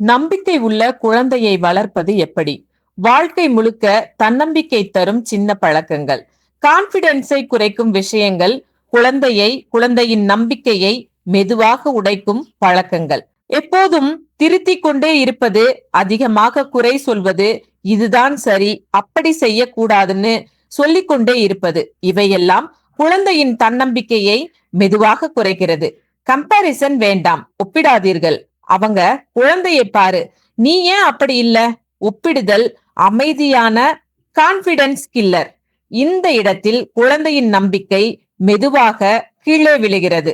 நம்பிக்கை உள்ள குழந்தையை வளர்ப்பது எப்படி? வாழ்க்கை முழுக்க தன்னம்பிக்கை தரும் சின்ன பழக்கங்கள். கான்பிடன்ஸை குறைக்கும் விஷயங்கள் குழந்தையை குழந்தையின் நம்பிக்கையை மெதுவாக உடைக்கும் பழக்கங்கள். எப்போதும் திருத்திக் கொண்டே இருப்பது அதிகமாக குறை சொல்வது இதுதான் சரி அப்படி செய்யக்கூடாதுன்னு சொல்லிக்கொண்டே இருப்பது. இவையெல்லாம் குழந்தையின் தன்னம்பிக்கையை மெதுவாக குறைக்கிறது. கம்பாரிசன் வேண்டாம் ஒப்பிடாதீர்கள். அவங்க குழந்தையை பாரு. நீ ஏன் அப்படி இல்ல? ஒப்பிடுதல் அமைதியான கான்பிடன்ஸ் கில்லர் இந்த இடத்தில் குழந்தையின் நம்பிக்கை மெதுவாக கீழே விழுகிறது.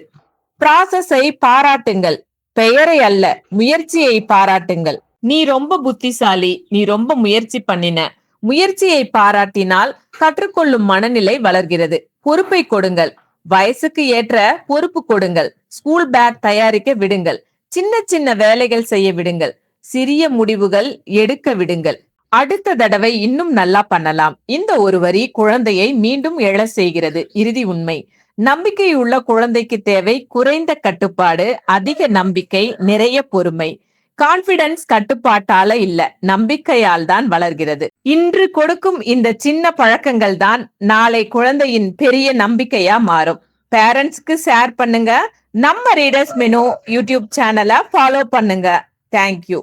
ப்ராசஸை பாராட்டுங்கள். பெயரை அல்ல முயற்சியை பாராட்டுங்கள். நீ ரொம்ப புத்திசாலி நீ ரொம்ப முயற்சி பண்ணின. முயற்சியை பாராட்டினால் கற்றுக்கொள்ளும் மனநிலை வளர்கிறது. பொறுப்பை கொடுங்கள். வயசுக்கு ஏற்ற பொறுப்பு கொடுங்கள். ஸ்கூல் பேக் தயாரிக்க விடுங்கள். சின்ன சின்ன வேலைகள் செய்ய விடுங்கள். சிறிய முடிவுகள் எடுக்க விடுங்கள். அடுத்த தடவை இன்னும் நல்லா பண்ணலாம். இந்த ஒரு வரி குழந்தையை மீண்டும் எழ செய்கிறது. இறுதி உண்மை. நம்பிக்கையுள்ள குழந்தைக்கு தேவை குறைந்த கட்டுப்பாடு அதிக நம்பிக்கை நிறைய பொறுமை. கான்பிடன்ஸ் கட்டுப்பாட்டால இல்ல நம்பிக்கையால் தான் வளர்கிறது. இன்று கொடுக்கும் இந்த சின்ன பழக்கங்கள் தான் நாளை குழந்தையின் பெரிய நம்பிக்கையா மாறும். பேரண்ட்ஸ்க்கு ஷேர் பண்ணுங்க. நம்ம ரீடர்ஸ் மெனு யூடியூப் சேனலை ஃபாலோ பண்ணுங்க. Thank you